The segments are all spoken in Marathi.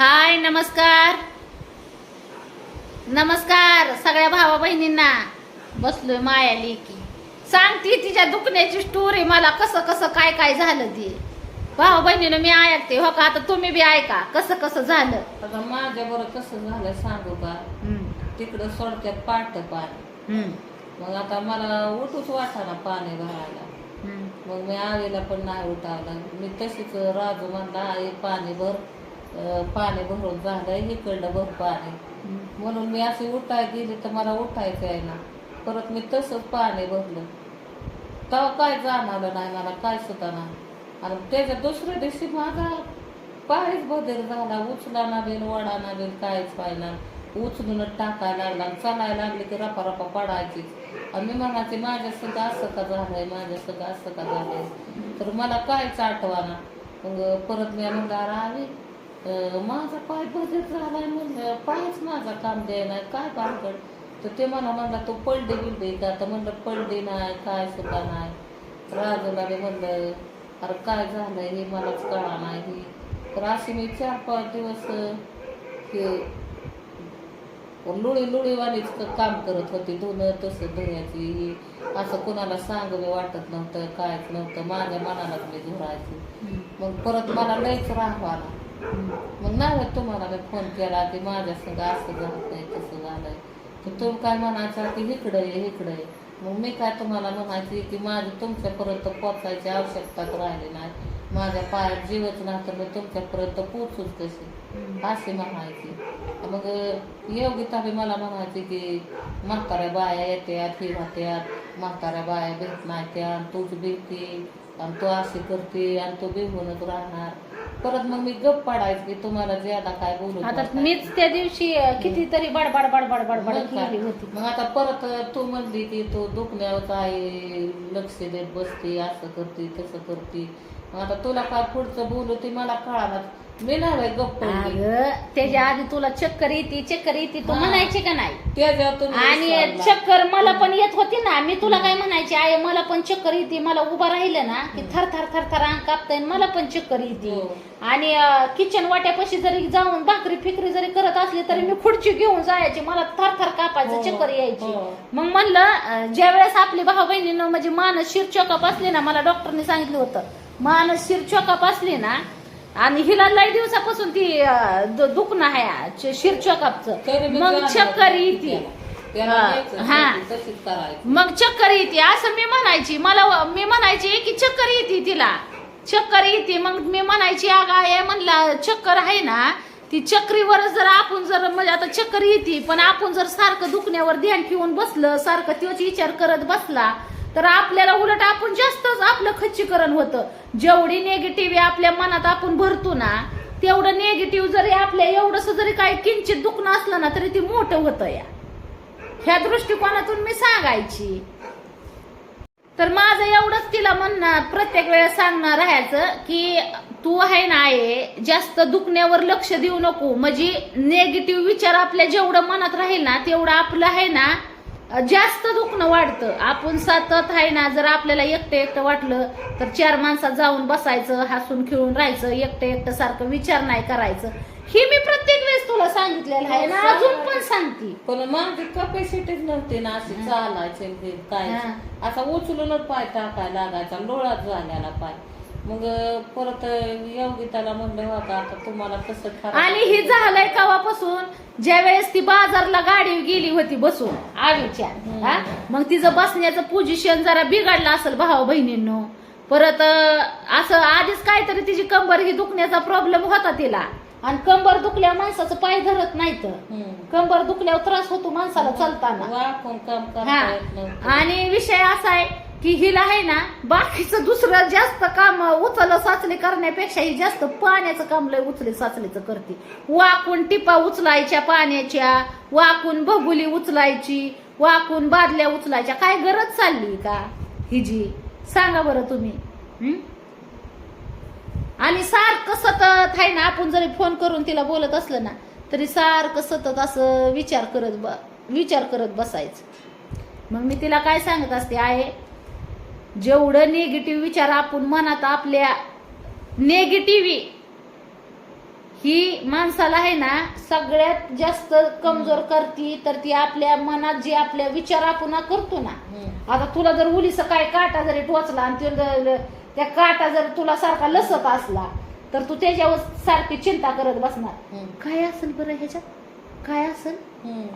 हाय नमस्कार. नमस्कार सगळ्या भावा बहिणींना. बसलोय माया लेकी सांगते तिच्या दुखण्याची स्टोरी मला कसं कसं काय काय झालं ते. भावा बहिणीनं मी ऐकते हो का? आता तुम्ही बी ऐका कसं कसं झालं. आता माझ्या बरं कसं झालं सांगू का? तिकडं सोडत्यात पाट पाणी. मग आता मला उठूच वाटाना पाणी भरायला. मग मी आईला पण नाही उठावलं. मी तशीच राजू म्हणला आई पाणी भर. पाणी भरून झालं इकडलं भर पाणी. म्हणून मी अशी उठाय गेली तर मला उठायचं आहे ना. परत मी तसंच पाणी भरलं. तेव्हा काय जाणवलं नाही मला काय सुद्धा नाही. आणि त्याच्या दुसऱ्या दिवशी माझा पायच बदल झाला. उचला ना वडाना वडा ना बेल काहीच पाहिला उचलूनच टाकायला लागला. चालायला लागली की रपा रपा पडायची आणि मी म्हणायचे माझ्या सगळं असं का झालंय माझ्या सगळं असं का झालंय? तर मला काहीच आठवाना. मग परत मी म्हणणार अरे माझा पाय बदल झालाय म्हणलं पायच माझा काम द्यायला काय बारकड तर ते मला म्हणला तू पडली बिलडी का तर म्हणलं पडली नाही काय सुद्धा नाही. राजूला मी म्हणलं अरे काय झालंय हे मलाच कळा नाही. तर अशी मी चार पाच दिवस हे लुळी लुळीवाणीच क- काम करत होती धुणं तसं धुण्याची. असं कोणाला सांगू वाटत नव्हतं कायच नव्हतं. माझ्या मनालाच मी धुरायची. मग परत मला लयच राहवाला मग नाही होत तुम्हाला मी फोन केला की माझ्या सगळं असं झालंय तसं झालंय तर तुम्ही काय म्हणायचा की इकडं आहे इकडं आहे मग मी काय तुम्हाला म्हणायची की माझी तुमच्यापर्यंत पोचायची आवश्यकताच राहिली नाही माझ्या पायात जीवच नाही तर मी तुमच्यापर्यंत पोचूच कशी अशी म्हणायची मग योगिता बी मला म्हणायची की म्हाताऱ्या बाया येत्यात ही राहत्यात म्हाताऱ्या बाया भेट नाही त्या तूच भीती आणि तू अशी करते आणि तू बिहूनच राहणार परत मग मी गप पाडायची की तुम्हाला ज्यादा काय बोलू आता नका. मीच त्या दिवशी कितीतरी बडबड बडबड बडबड मग काय? केली होती मग आता परत तू म्हणली की तू दुखण्यावर आहे लक्ष देत बसते असं करते तसं करते मग आता तुला काय पुढचं बोलू ते मला कळालं मी नाही बाई गप्प. अगं त्याच्या आधी तुला चक्कर येते चक्कर येते तू हा. म्हणायची का नाही तुम्ही आणि विसरला. चक्कर मला पण येत होती ना मी तुला काय म्हणायची आई मला पण चक्कर येते मला उभा राहिलं ना की थर थर थर थर अंग कापतंय आणि मला पण चक्कर येते हो. आणि किचन वाट्यापाशी जरी जाऊन भाकरी फिकरी जरी करत असली तरी मी खुर्ची घेऊन जायची मला थर थर कापायचं हो. चक्कर यायची हो. मग म्हणलं अं, ज्या वेळेस आपली भाऊ बहिणीनं म्हणजे मानस शिर चोकाप असली ना मला डॉक्टरने सांगितलं होतं मानस शिर चोकाप असली ना आणि हिला लय दिवसापासून ती अं, दु- दुखणं आहे शिर तरी चोकापचं मी मग चक्कर येते. हा. न्यायचं. तशीच करायची. मग चक्कर येते. असं मी म्हणायची मला व- मी म्हणायची की चक्कर येते तिला. चक्कर येते मग मी म्हणायची अगा हे म्हणला चक्कर आहे ना ती चक्रीवर जर आपण जर म्हणजे आता चक्कर येते पण आपण जर सारखं दुखण्यावर ध्यान ठेवून बसलं सारखं तोच विचार करत बसला तर आपल्याला उलट आपण जास्तच आपलं खच्चीकरण होतं. जेवढी नेगेटिव्ह आपल्या मनात आपण भरतो ना तेवढं नेगेटिव्ह जरी आपल्या एवढंस जरी काही किंचित दुखणं असलं ना तरी ते मोठं होतं या. ह्या दृष्टिकोनातून मी सांगायची. तर माझं एवढंच तिला म्हणणं प्रत्येक वेळेस सांगणं राहायचं की तू आहे ना आहे जास्त दुखण्यावर लक्ष देऊ नको. म्हणजे नेगेटिव्ह विचार आपल्या जेवढं मनात राहील ना तेवढं आपलं आहे ना जास्त दुखणं वाढतं. आपण सतत आहे ना जर आपल्याला एकटं एकटं वाटलं तर चार माणसात जाऊन बसायचं हसून खेळून राहायचं एकटं एकटं सारखं विचार नाही करायचं. हे मी प्रत्येक वेळेस तुला सांगितलेलं आहे ना अजून पण सांगते. पण माझी कपॅसिटीच नव्हती ना अशी चालायची काय. हा. असा उचलूनच पाय टाकायला लागायचा लोळाच झालेला पाय. मग परत योगिताला म्हणलं हो का आता तुम्हाला कसं? आणि हे झालंय कवापासून ज्या वेळेस ती बाजारला गाडी गेली होती बसून आवीच्या हा? मग तिचं बसण्याचं पोझिशन जरा बिघडलं असेल भाऊ बहिणींनो. परत अं, असं आधीच काहीतरी तिची कंबर ही दुखण्याचा प्रॉब्लेम होता तिला. आणि कंबर दुखल्या माणसाचं पाय धरत नाही तर. कंबर दुखल्यावर त्रास होतो माणसाला चालताना. वाकून काम हा. करता येत नव्हतं. आणि विषय असा आहे की हिला आहे ना बाकीचं दुसरं जास्त काम उचल साचली करण्यापेक्षा ही जास्त पाण्याचं काम लय उचले साचलेचं करते. वाकून टिपा उचलायच्या पाण्याच्या वाकून बबुली उचलायची वाकून बादल्या उचलायच्या. काय गरज चालली का? हिजी सांगा बरं तुम्ही. आणि सारखं सतत आहे ना आपण जरी फोन करून तिला बोलत असलं ना तरी सारखं सतत असं विचार करत ब विचार करत बसायचं. मग मी तिला काय सांगत असते आहे? जेवढं निगेटिव्ह विचार आपण मनात आपल्या नेगेटिव्ह ही माणसाला आहे ना सगळ्यात जास्त कमजोर करती तर ती आपल्या मनात जे आपल्या विचार आपण करतो ना. आता तुला जर उलीचा काय काटा जरी टोचला आणि त्या काटा जर तुला सारखा लसत असला तर तू त्याच्यावर सारखी चिंता करत बसणार. काय असेल बरं ह्याच्यात काय असेल.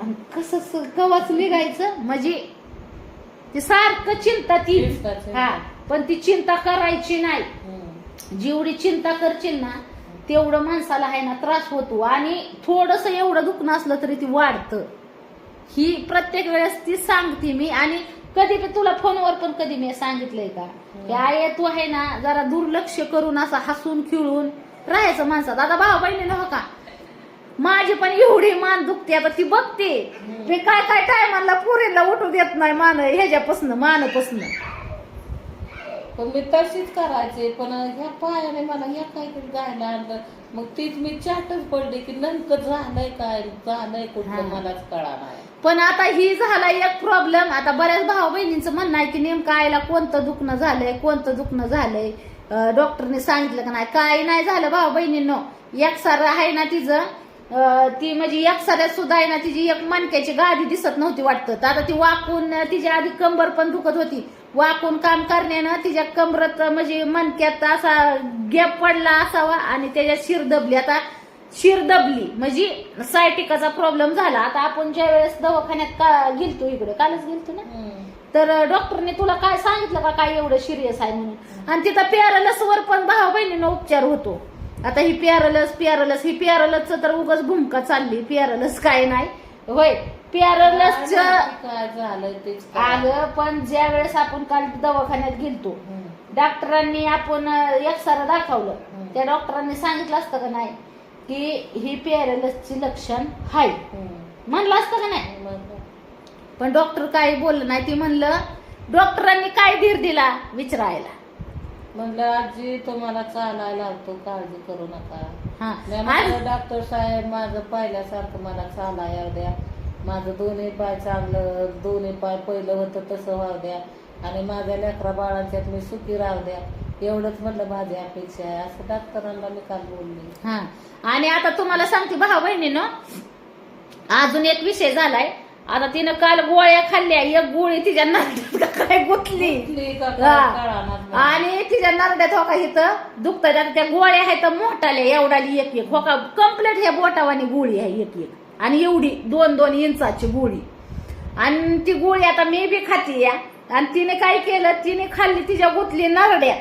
आणि कसं कवाच निघायचं म्हणजे ते सारखं चिंता ती. हा पण ती चिंता करायची नाही. जेवढी चिंता करशील ना तेवढं माणसाला आहे ना त्रास होतो. आणि थोडस एवढं दुखणं असलं तरी ती वाढतं. ही प्रत्येक वेळेस ती सांगते मी. आणि कधी बी तुला फोनवर पण कधी मी सांगितलंय का? की आय तू आहे ना जरा दुर्लक्ष करून असं हसून खिळून राहायचं माणसात. आता भाऊ बहिणी हो का? माझी पण एवढी मान दुखते आता ती बघते. मी काय काय टायमाला पुरीला उठू देत नाही मान ह्याच्यापासनं मानपासनं. पण मी तशीच करायचे पण ह्या पायाने मला ह्या काहीतरी जायला आणलं. मग तीच मी चाटच पडली की नेमकं झालंय काय झालंय. कुठलं मलाच कळा नाही. पण आता ही झाला एक प्रॉब्लेम आता बऱ्याच भाऊ बहिणींचं म्हणणं आहे की नेमकं आईला कोणतं दुखणं झालंय कोणतं दुखणं झालंय? अं, डॉक्टरने सांगितलं का नाही? काय नाही झालं भाऊ बहिणींनो एक सारं आहे ना तिचं. ती म्हणजे एक साऱ्यात सुद्धा आहे ना तिची एक मणक्याची गादी दिसत नव्हती वाटतं. तर आता ती वाकून तिच्या आधी कंबर पण दुखत होती. वाकून काम करण्यानं तिच्या कमरत म्हणजे मणक्यात असा गॅप पडला असावा आणि त्याच्यात शिर दबली. आता शिर दबली म्हणजे सायटिकाचा प्रॉब्लेम झाला. आता आपण ज्या वेळेस दवाखान्यात का गेलतो इकडे कालच गेलतो ना. तर डॉक्टरने तुला काय सांगितलं का काय एवढं सिरियस आहे म्हणून? आणि तिथं पॅरलस वर पण भाऊ बहिणीनं उपचार होतो. आता ही पॅरलस पॅरलस ही पॅरलसच तर उगाच भूमिका चालली पॅरलस काय नाही होय काय तेच कळा. आलं पण ज्या वेळेस आपण काल दवाखान्यात गेलतो. डॉक्टरांनी आपण एक्सरा दाखवलं. त्या डॉक्टरांनी सांगितलं असतं का नाही की ही पॅरलसची लक्षण हाय. म्हणलं असतं का नाही पण डॉक्टर काही बोललं नाही ती म्हणलं डॉक्टरांनी काय धीर दिला विचारायला म्हणलं आजी तुम्हाला चालायला लावतो काळजी करू नका. हा. मी आणि म्हणलं डॉक्टर साहेब माझं पहिल्यासारखं मला चालाय येऊ द्या. माझं दोन्ही पाय चांगलं दोन्ही पाय पहिलं होतं तसं व्हावं द्या. आणि माझ्या लेकरा बाळांच्यात मी सुखी राहू द्या. एवढंच म्हणलं माझी अपेक्षा आहे. असं डॉक्टरांना मी काल बोलले. हा. आणि आता तुम्हाला सांगते भाऊ बहिणीनं अजून एक विषय झालाय. आता तिनं काल गोळ्या खाल्ल्या एक गोळी तिच्या नारड्यात काय गुतली. आणि तिच्या नारड्यात हो का इथं दुखतात आता त्या गोळ्या आहेत मोठाल्या एवढाली एक एक. हो का कंप्लीट ह्या बोटावानी गोळी आहे एक एक. आणि एवढी दोन दोन इंचाची गोळी. आणि ती गोळी आता मी बी खाती या. आणि तिने काय केलं? तिने खाल्ली तिच्या गुतली नरड्यात.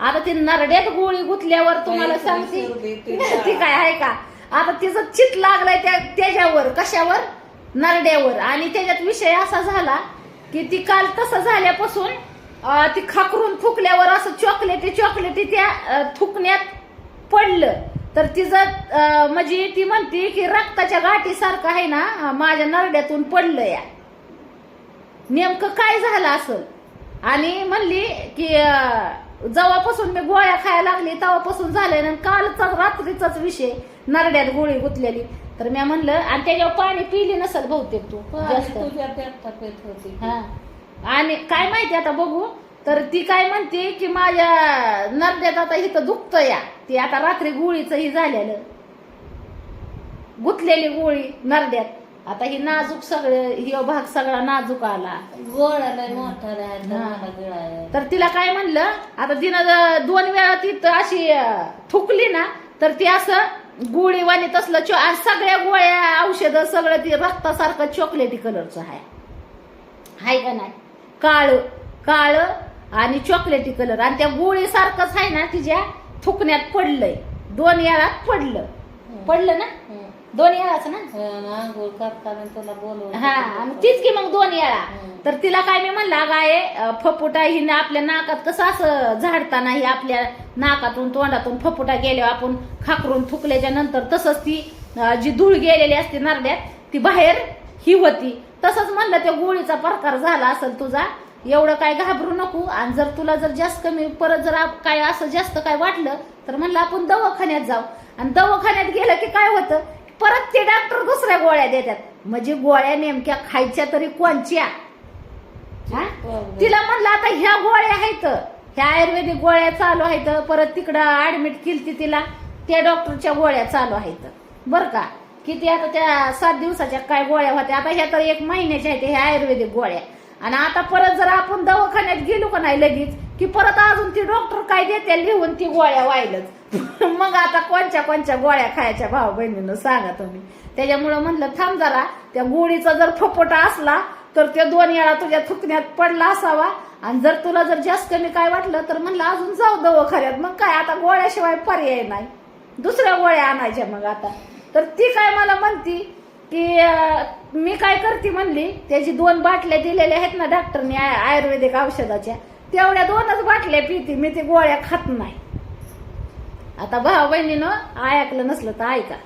आता ती नरड्यात गोळी गुतल्यावर तुम्हाला सांगते. ती ती काय आहे का? आता तिचं चित लागलाय त्या त्याच्यावर. कशावर? नरड्यावर. आणि त्याच्यात विषय असा झाला की ती काल तसं झाल्यापासून ती खाकरून थुकल्यावर असं चॉकलेटी चॉकलेटी त्या थुकण्यात पडलं. तर तिचं म्हणजे ती म्हणते की रक्ताच्या गाठीसारखं आहे ना माझ्या नरड्यातून पडलं या. नेमकं काय झालं असं? आणि म्हणली की जेव्हापासून मी गोळ्या खायला लागली तेव्हापासून झालं कालचा रात्रीचाच विषय नरड्यात गोळी गुतलेली. तर मी म्हणलं आणि त्याच्यावर पाणी पिली नसेल बहुतेक तू. जास्त. होती. हा. आणि काय माहिती आता बघू. तर ती काय म्हणते की माझ्या नरड्यात आता इथं दुखतं या. ती आता रात्री गोळीचं ही झालेलं. गुतलेली गोळी नरड्यात. आता ही नाजूक सगळं ही भाग सगळा नाजूक आला. मोठा गिळाय तर तिला काय म्हणलं आता तिनं दोन वेळा ती अशी थुकली ना तर ती असं गोळी वाणी तसलं चो आणि सगळ्या गोळ्या औषधं सगळं ती रक्तासारखं चॉकलेटी कलरचं आहे. हाय का नाही? काळ काळ आणि चॉकलेटी कलर आणि त्या गोळीसारखंच आहे ना तिच्या थुकण्यात पडलंय. दोन याळात पडलं. पडलं ना? हम्म. दोन वेळाच ना? हा मग तीच की मग दोन वेळा. हम्म. तर तिला काय मी म्हणलं गाय फपुटा हिने आपल्या नाकात कसं असं झाडताना ही आपल्या नाकातून तोंडातून फपुटा गेल्यावर आपण खाकरून थुकल्याच्या नंतर तसंच ती जी धूळ गेलेली असते नारड्यात ती बाहेर ही होती. तसंच म्हणलं त्या गोळीचा प्रकार झाला असेल तुझा एवढं काय घाबरू नको. आणि जर तुला जर जास्त कमी परत जर काय असं जास्त काय वाटलं तर म्हणलं आपण दवाखान्यात जाऊ. आणि दवाखान्यात गेलं की काय होतं? परत ते डॉक्टर दुसऱ्या गोळ्या देतात. म्हणजे गोळ्या नेमक्या खायच्या तरी कोणच्या? हा? तिला म्हणलं आता ह्या गोळ्या आहेत. ह्या आयुर्वेदिक गोळ्या चालू आहेत. परत तिकडं ऍडमिट केली तिला. त्या डॉक्टरच्या गोळ्या चालू आहेत. बरं का? किती आता त्या सात दिवसाच्या काय गोळ्या होत्या? आता ह्या तर एक महिन्याच्या आहेत ह्या आयुर्वेदिक गोळ्या. आणि आता परत जर आपण दवाखान्यात गेलो का नाही लगेच की परत अजून ती डॉक्टर काय देते लिहून ती गोळ्या व्हायलाच मग आता कोणच्या कोणच्या गोळ्या खायच्या भाऊ बहिणीनं सांगा तुम्ही. त्याच्यामुळं म्हणलं थांब जरा त्या गोळीचा जर फपोटा असला तर त्या दोन वेळा तुझ्या थुकण्यात पडला असावा. आणि जर तुला जर जास्त कमी काय वाटलं तर म्हणलं अजून जाऊ दवाखान्यात मग काय आता गोळ्याशिवाय पर्याय नाही. दुसऱ्या गोळ्या आणायच्या मग आता. तर ती काय मला म्हणती की मी काय करते म्हणली त्याची दोन बाटल्या दिलेल्या आहेत ना डॉक्टरने आय- आयुर्वेदिक औषधाच्या. तेवढ्या दोनच बाटल्या पिते मी ते गोळ्या खात नाही. आता भाऊ बहिणीनं ऐकलं नसलं तर ऐका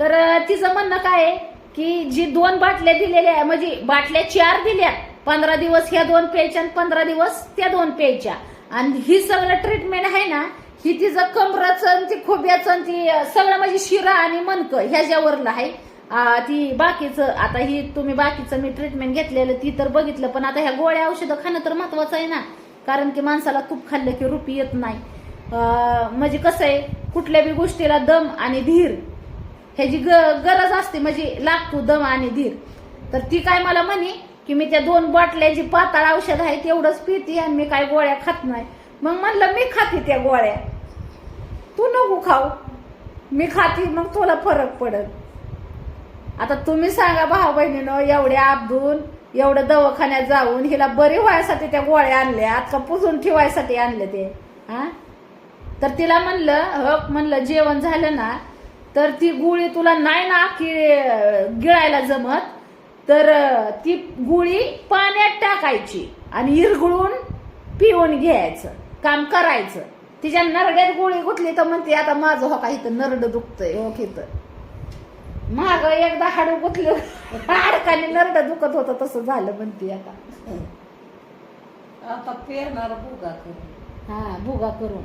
तर तिचं म्हणणं काय आहे की जी दोन बाटल्या दिलेल्या आहे म्हणजे बाटल्या चार दिल्या पंधरा दिवस ह्या दोन प्यायच्या आणि पंधरा दिवस त्या दोन प्यायच्या. आणि ही सगळं ट्रीटमेंट आहे ना ही तिचं कमराचं ती खोब्याचं ती सगळं म्हणजे शिरा आणि मनकं ह्याच्यावरलं आहे. ती बाकीचं आता ही तुम्ही बाकीचं मी ट्रीटमेंट घेतलेलं ती तर बघितलं पण आता ह्या गोळ्या औषधं खाणं तर महत्वाचं आहे ना. कारण की माणसाला तूप खाल्लं की रुपी येत नाही. म्हणजे कसं आहे कुठल्या बी गोष्टीला दम आणि धीर ह्याची ग- गरज असते म्हणजे लागतो दम आणि धीर. तर ती काय मला म्हणे की मी त्या दोन बाटल्या जी पाताळ औषध आहे तेवढंच पिते आणि मी काय गोळ्या खात नाही. मग म्हणलं मी खाते त्या गोळ्या. तू नको खाऊ. मी खाते मग तुला फरक पडत. आता तुम्ही सांगा भाऊ बहिणीनं एवढ्या आपदून एवढं दवाखान्यात जाऊन हिला बरी व्हायसाठी त्या गोळ्या आणल्या आता पुजून ठेवायसाठी आणले ते हा? तर तिला म्हणलं हक म्हणलं जेवण झालं ना तर ती गुळी तुला नाही ना की गिळायला जमत तर ती गुळी पाण्यात टाकायची आणि इरगळून पिऊन घ्यायचं काम करायचं. तिच्या नरड्यात गोळी गुतली तर म्हणते आता माझं हो का इथं नरड दुखतंय हो इथं. माग एकदा हाडू गुतलं. हाडकाने नरड दुखत होतं तसं झालं म्हणते आता. आता पेरणार भुगा करून. हा भुगा करून.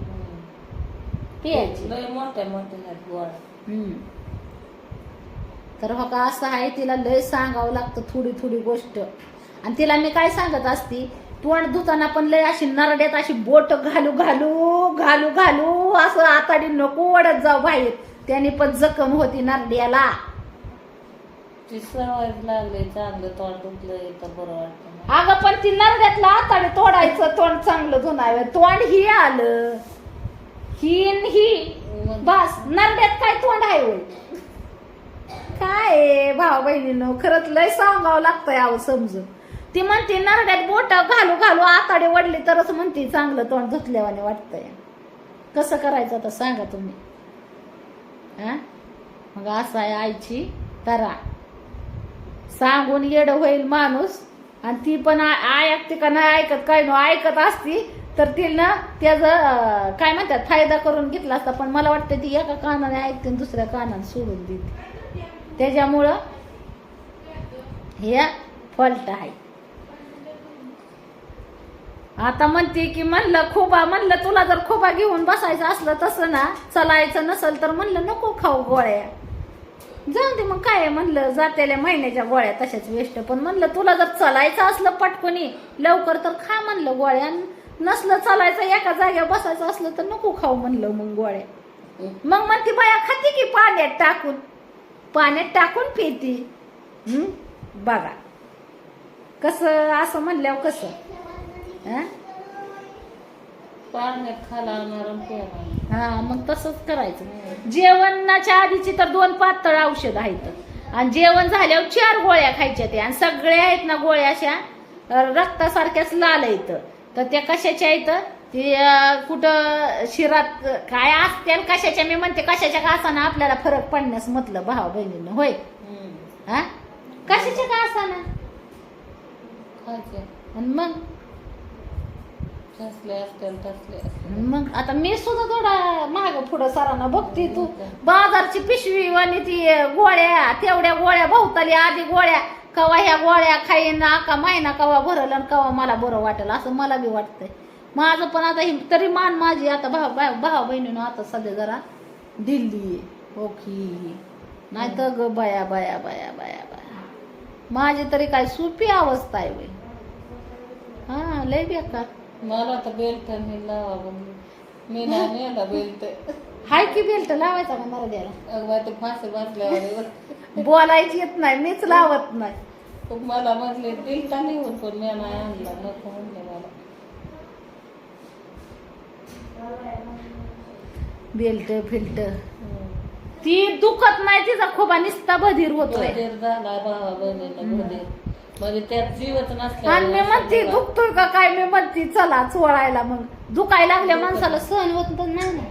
पियाची लय मोठ्या मोठ्या आहेत गोळ्या. हम्म. तर हो का असं आहे तिला लय सांगावं लागतं थोडी थोडी गोष्ट. आणि तिला मी काय सांगत असती तोंड धुताना पण लय अशी नरड्यात अशी बोट घालू घालू घालू घालू असं आताडी नको ओढत जाऊ बाहेर. त्याने पण जखम होती नरड्याला. ती सवय लागली चांगलं तोंड दुखलं तर बरं वाटतं. अगं पण ती नरड्यातला आताडे तोडायचं तोंड चांगलं धुणावं तोंड ही आलं. ही न ही. बस नरड्यात काय तोंड आहे होय? काय आहे, भाऊ बहिणीनं खरंच लय सांगावं लागतंय अहो समजून. ती म्हणते नरड्यात बोट घालू घालू आताडे वडली तरच म्हणते चांगलं तोंड धुतल्यावाने वाटतंय. कसं करायचं आता सांगा तुम्ही? हा मग असं आहे आईची तरा. सांगून येड होईल माणूस. आणि ती पण आ- ऐकते का नाही ऐकत काय न ऐकत असती तर तिनं त्याचं काय म्हणतात फायदा करून घेतला असता. पण मला वाटतं ती एका कानाने ऐकते आणि दुसऱ्या कानाने सोडून देते. त्याच्यामुळं हे फॉल्ट आहे. आता म्हणते की म्हणलं खोबा म्हणलं तुला जर खोबा घेऊन बसायचं असलं तसं ना चलायचं नसल तर म्हणलं नको खाऊ गोळ्या. जाऊ दे मग काय म्हणलं जातेल्या महिन्याच्या गोळ्या तशाच वेस्ट पण म्हणलं तुला जर चलायचं असलं पटकनी लवकर तर खा म्हणलं गोळ्या. नसलं चालायचं एका जाग्यावर बसायचं असलं तर नको खाऊ म्हणलं मग गोळ्या. मग म्हणती बाया खाते की पाण्यात टाकून? पाण्यात टाकून पिती. बघा. कसं असं म्हणल्यावर कसं? खाला पेरणार हा मग तसंच करायचं. जेवणाच्या आधीची तर दोन पातळ औषध आहेत. आणि जेवण झाल्यावर चार गोळ्या खायच्या त्या. आणि सगळ्या आहेत ना गोळ्या अशा रक्तासारख्याच लाल आहेत. तर त्या कशाच्या आहेत? ते कुठं शिरात काय असते आणि कशाच्या? मी म्हणते कशाच्या का असाना आपल्याला फरक पडण्यास म्हटलं भावा बहिणीनं. होय. हा? कशाच्या का असाना मग? असतील असतील. मग आता मी सुद्धा थोडा माग पुढं सरांना बघते तू. बाजारची पिशवी आणि ती गोळ्या तेवढ्या गोळ्या भोवताली आधी गोळ्या. कवा ह्या गोळ्या खाईन का महिना कवा भरल आणि कवा मला बरं वाटेल असं मला बी वाटतंय. माझं पण आता ही तरी मान माझी आता भाव भाव भाव बहिणीनं आता सध्या जरा दिल्ली ओखी नाही तर ग बया बया बया बया बया. माझी तरी काय सोपी अवस्था आहे बाई. हा लय बेकार. मला तर बेल्ट मी लावा मी नाही नेला बेल्ट हाय की बेल्ट लावायचा का मला द्यायला? अगं बाई, ते फाशी बसल्यावर बोलायची येत नाही मीच लावत नाही. मला म्हटले दिल का निघून पण मी नाही आणला नको म्हणले मला. बेल्ट फिल्ट. ती दुखत नाही तिचा खोबा निसता बधीर होतोय. बधीर झाला भावा बहिणीला बधीर. म्हणजे त्यात जीवच आणि मी म्हणते नसल्या दुखतोय का काय? मी म्हणते चला चोळायला मग. दुखायला लागल्या माणसाला सहन होत तर नाही ना.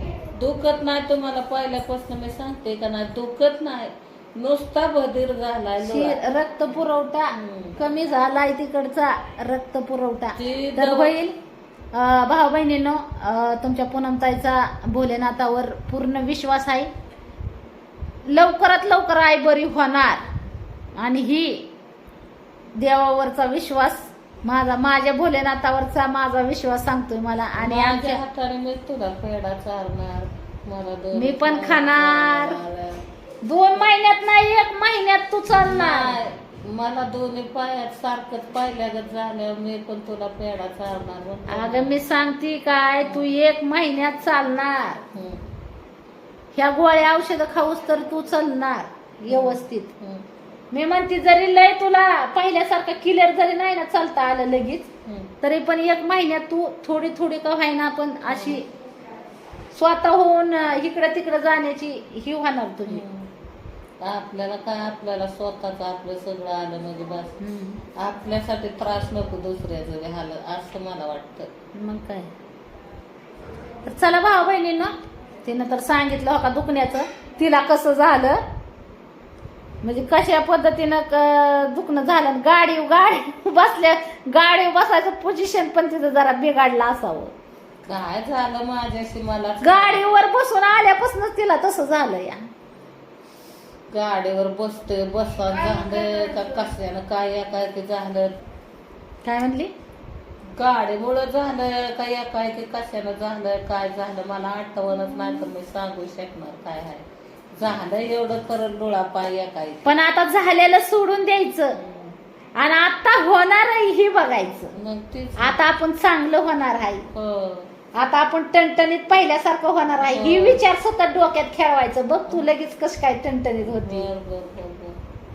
दुखत नाही तुम्हाला पहिल्यापासून मी सांगते का नाही? दुखत नाही. नुसता बधीर झालाय शी- डोळा. रक्त पुरवठा हम्म. कमी झालाय तिकडचा रक्त पुरवठा. ती तर दवा- होईल भाऊ बहिणीनो तुमच्या पूनमताईचा भोलेनाथावर पूर्ण विश्वास आहे. लवकरात लवकर आई बरी होणार. आणि ही देवावरचा विश्वास माझा माझ्या भोलेनाथावरचा माझा विश्वास सांगतोय मला. आणि माझ्या आमच्या हाताने मी तुला पेढा चारणार. मला दोन मी पण खाणार. दोन महिन्यात नाही एक महिन्यात तू चालणार. मला दोन्ही पायात सारखंच पाहिल्यागत झालं मी पण तुला पेढा चारणार म्हणते. अगं मी सांगते काय तू एक महिन्यात चालणार. हम्म, ह्या गोळ्या औषधं खाऊस तर तू चालणार व्यवस्थित. हम्म, मी म्हणते जरी लय तुला पहिल्यासारखं क्लिअर जरी नाही ना चालता आलं लगेच. तरी पण एक महिन्यात तू थोडी थोडी का व्हायना पण अशी स्वतः होऊन इकडं तिकडं जाण्याची ही होणार तुम्ही. हम्म. आपल्याला काय आपल्याला स्वतःच आपलं सगळं आलं म्हणजे बस. आपल्यासाठी त्रास नको दुसऱ्याचं हाल असं मला वाटतं. मग काय? तर चला भाऊ बहिणींनो तिनं तर सांगितलं हो का दुखण्याचं? तिला कसं झालं? म्हणजे कशा पद्धतीनं क- दुखणं झालं गाडी गाडी बसल्या गाडी बसायचं पोझिशन पण तिचं जरा बिघडलं असावं. काय झालं माझ्याशी मला? गाडीवर बसून आल्यापासूनच तिला तसं झालं या. गाडीवर बसतोय बसा झालं का कशानं काय काय ते झालं? काय म्हणली? गाडीमुळं झालं का या काय ते कशानं झालं? काय झालं? मला आठवणच नाही तर मी सांगू शकणार काय आहे. झालं एवढं खरं डोळा पाय काय पण आता झालेलं सोडून द्यायचं. आणि आता होणार ही बघायचं. आता आपण चांगलं होणार आहे. हो. आता आपण टणटणीत पहिल्यासारखं होणार आहे. ही हो. विचार सतत डोक्यात खेळवायचं बघ तू लगेच कस काय टणटणीत होती.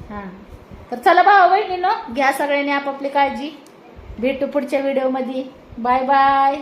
हा. तर चला भाऊ बहिणीनो घ्या सगळ्यांनी आपापली काळजी. भेटू पुढच्या व्हिडिओमध्ये. Bye bye